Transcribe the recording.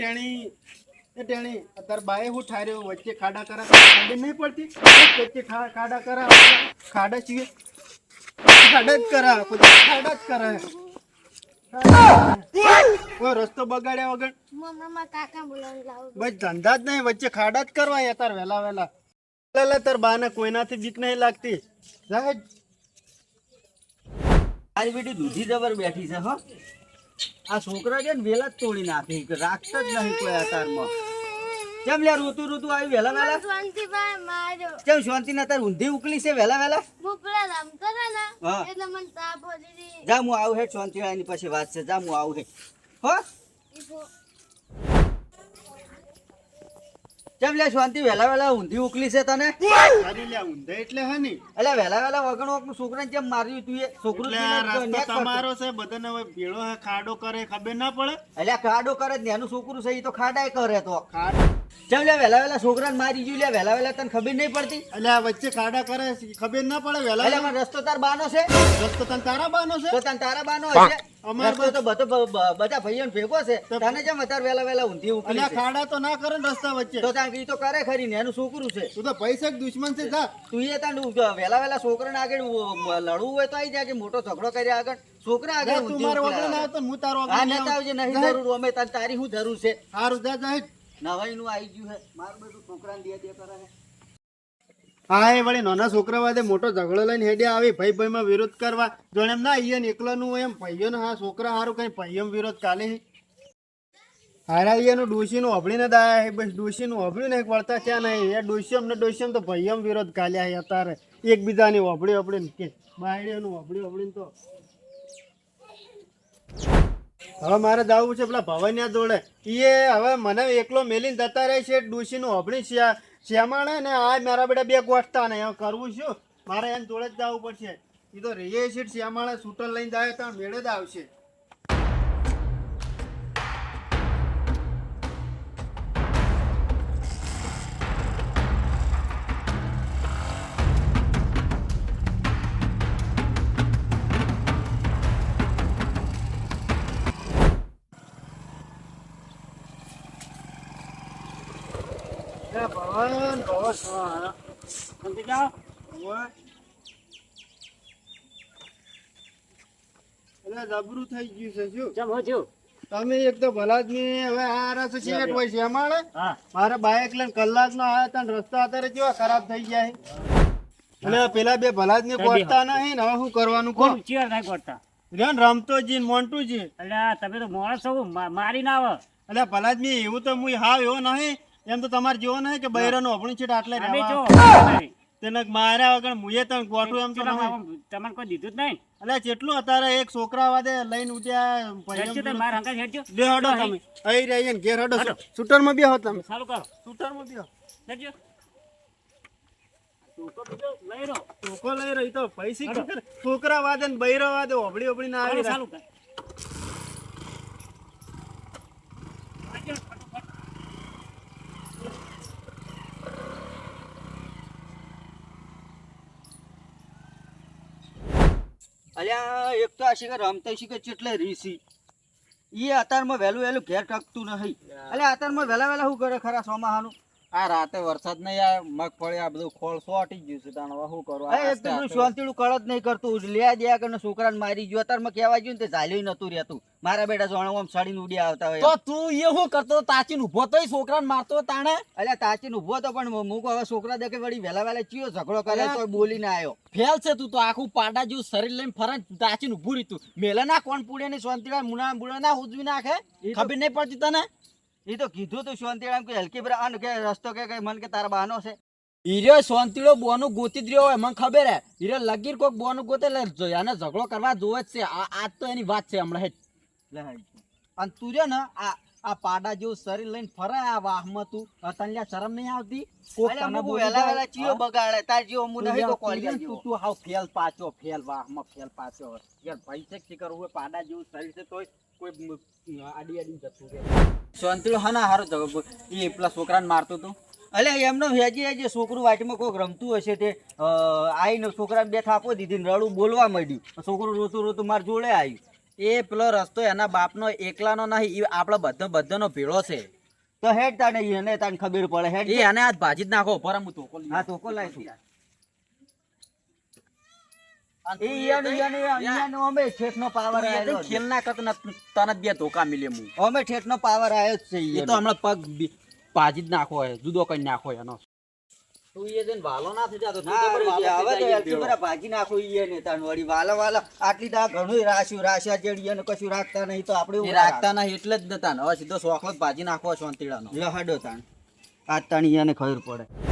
ટેણી એ ટેણી અત્યારે બાએ હું ઠાર્યો વચ્ચે ખાડા કરા ખબર નહીં પડતી? વચ્ચે ખાડા કરા ખાડા છીએ. ખાડા જ કરા ખાડા જ કરા કોઈ રસ્તો બગાડ્યા વગર? બસ ધંધા જ નહીં વચ્ચે ખાડા જ કરવા યાર તાર વહેલા વહેલા. તાર બાને કોઈનાથી બીક નહીં લાગતી. આજ બેટી દૂધી જબર બેઠી છે હો. આ છોકરા છે ને વેલા જ તોડી નાખે. રાખતા જ નહીં કોઈ અતારમાં કેમ લે ઋતુ ઋતુ આવી વેલા વેલા શાંતિભાઈ માર્યો કેમ શાંતિ ના તાર ઊંધી ઉકલી છે વેલા વેલા. એટલે મને તાપ હોતી જા હું આવું હે શાંતિ વાળાની પછી વાત છે. જા હું આવું હે? હો ઈ ફો- કેમ લે શાંતિ વેલા વેલા ઊંધી ઉકલી છે તને? તારી લે ઊંધે એટલે હે ની. એટલે વેલા વેલા વગણ વગણ છોકરાને જેમ માર્યું તું એ? છોકરું એટલે તમારો છે બધાને હવે ભેળો ખાડો કરે ખબર ના પડે? એટલે ખાડો કરે જ ને એનું છોકરું છે એ તો ખાડાય કરે તો. ખાડો કેમ લે વેલા વેલા છોકરાને મારી ગયું લે વેલા વેલા તને ખબર નહીં પડતી? એટલે આ વચ્ચે કાડા કરે ખબર ના પડે એટલે વહેલા. મને રસ્તો તાર બાનો છે. રસ્તો તને તારા બાનો છે? તો તને તારા બાનો હશે. અમાર તો બધો બધા ભાઈઓને ભેગો છે. તને જેમ અત્યારે વેલા વેલા ઊંધી એટલે ઉકલી આ ખાડા તો ના કરે ને રસ્તા વચ્ચે. તો ત્યાં ઈ તો કરે ખરી ને એનું છોકરું છે. તું તો પૈસા દુશ્મન છે જા. તું એ તાન વેલા વેલા છોકરાને આગળ લડવું હોય તો આવી જાય કે મોટો ઝઘડો કર્યા આગળ. છોકરા આગળ તું મારો વગર ના તો હું તારો વગર હા આવજે નહીં જરૂર અમે તને તારી શું જરૂર છે. સારું જા જા. હેઠ. નવાઈ નું આવી ગયું છે મારું બધું છોકરાને દે દે કરે. હા, એ વળી નાના છોકરા વાદે મોટો ઝઘડો લઈને હેડે આવી ભાઈ ભાઈ માં વિરોધ કરવા. જોણે એમ ના અહીંયા એકલાનું એમ. ભાઈઓ હા, છોકરા હારું કઈ ભાઈઓ વિરોધ ચાલે હારા અહીંયાનું ડોશીનું અભળીને દાયા હે. બસ ડોશીનું અભળ્યું ને વળતા ક્યાં નહીં એ ડોશિયમ ને ડોશિયમ તો ભાઈઓ વિરોધ કાલ્યા હે અત્યારે. એકબીજાની અભળી અભળીને કે. બાયડીઓનું અભળી અભળીને તો. હવે મારે દાવું છે, પેલા ભવનિયા જોડે. એ હવે મને એકલો મેલીને જતા રહે છે ડોશીનું અભણી શ્યા શ્યામાણે ને આ મારા બેટા બે ગોઠતા ને, હવે કરવું શું? મારે એને જોડે જ જવું પડશે. એ તો રહીએ છીએ શ્યામાણે સૂટર લઈને જાય તો મેળે જ આવશે. એ ભવન ભવન હા સમજી એટલે જબરું થઈ ગયું છે? શું ચમ હો તમે એક તો ભલા જ નહીં હવે આ રસ સિગરેટ હોય છે અમારે મારે બાઇક લઈને કલાક નો આવ્યા તા રસ્તા અત્યારે કેવા ખરાબ થઈ જાય એટલે પેલા બે ભલા જ નહીં ગોઠતા નહીં ને હવે શું કરવાનું કોણ ચિયર નહીં કરતા રેન રમતોજી ને મોન્ટુજી એટલે તમે તો માણસ મારી ના આવે. એટલે ભલા જ એવું તો હું હાવ એવો નહીં. એમ તો તમારે જેવો ને કે બૈરાનું અભણી છે આટલે રહેવા તેને માર્યા વગર મુએ તને ગોઠવું એમ તો તમને કોઈ દીધું જ નહીં. એટલે કેટલું અત્યારે એક છોકરા વાદે લઈને ઉઠ્યા હેડજો તમે હંકા હેડજો. બે હડો તમે. અહીં. રહીએ ને ઘેર હડો શૂટરમાં બેહો તમે. ચાલુ કરો. શૂટરમાં બેહો. હેડજો. લઈ રહ્યો ટોકો લઈ રહી તો છોકરા વાદે ને બૈરા વાદે ઓબળી ઓબળી ના આવી ચાલુ અલ્યા એક તો આ શિખર રમતા શિખર ચેટલે રીસી. એ અત્યારમાં વહેલું વહેલું ઘેર ટકતું નહીં. અલ્યા અત્યારમાં વહેલા વહેલા શું કરે ખરા સોમાહાનું? આ રાતે વરસાદ નહીં આવે મગફળી આ બધું ખોળ સોટી ગયું છે તાણ શું કરવા? એ તો શાંતિનું કળ નહીં કરતું લે દે કે છોકરાને મારી ગયો અત્યારમાં કહેવા ગયું ને તે ઝાલ્યું નતું રહેતું. મારા બેટા જોણે આમ સડીને ઉડી આવતા હોય તો તું એ શું કરતો તાચીને ઊભો તો છોકરાને મારતો તાણે? અલ્યા તાચીને ઊભો તો પણ મૂકો હવે છોકરા દેખે વળી વહેલા વહેલા ચિયો ઝઘડો કરે તો બોલીને આવ્યો ફેલ છે તું તો આખું પાડા જેવું શરીર લઈને ફરે ને તાચીને ઉભું રહ્યું તું. મેલે ના કોણ પૂડે ને શાંતિડા મુના બુડા ના ઉજવી નાખે? ખબર નહીં પડતી તને? એ તો કીધું તું શાંતિરામ કે હલકી બ્રા આનો કે રસ્તો કે કઈ મન કે તારા બહાનો છે. ઈર્યો શાંતિડો બોનું ગોતી જ રહ્યો હોય મને ખબર હે. હીરો લગીર કોક બોનું ગોતે એટલે જો- આને ઝઘડો કરવા જોવે જ છે. આ આજ તો એની વાત છે હમણાં લે અને તું જો ને આ આ પાડા જેવું શરીર લઈને ફરે આ વાહમાં તું. તને શરમ નહીં આવતી? કોક તને ચિયો? બગાડે તાર જેવો હું નહીં તો તું તું તું હાવ ફેલ પાછો ફેલ વાહમાં ફેલ પાછો. યાર ભાઈ છે કે કરવું પાડા જેવું શરીર છે તોય કોઈ આડી આડી જતું રહે. શાંતિલો હા ના હારો એ પેલા છોકરાને મારતો હતો અલે એમનો હેજી હેજી છોકરું વાટમાં કોઈક રમતું હશે તે આઈને છોકરાને બે થાપો દીધી રડું બોલવા માંડ્યું. છોકરું રોતું રોતું માર જોડે આવ્યું. એ પેલો રસ્તો એના બાપનો એકલાનો નહીં એ આપણો બધો બધાનો ભેળો છે. તો હેડ તાને એને તાને ખબર પડે. હેડ એ એને આજ ભાજી જ નાખો પરમ હું તોકો હા તો કો લાય તું એ ઈયાને ઈયાને ઈયાને અમે ઠેઠનો પાવર તું આયો એ ખેલ ના કરતો ને તને બે ધોકા મિલે હું. અમે ઠેઠનો પાવર આયો છે એ તો હમણાં પગ ભાજી જ નાખો હોય જુદો કઈ નાખો એનો. તું જઈને વાલો ના થઈ જાતો હવે તો ભાજી નાખો તાન વળી. વાલા વાલા આટલી દા ઘણું રાશ્યું રાશ્યા ઈયાને કશું રાખતા નહીં તો આપણે રાખતા નહીં એટલે જ નતા ને હવે સીધો સોખલો જ ભાજી નાખો શાંતિડાનો લહડો તાણ. આ તાણ ઈયાને ખબર પડે.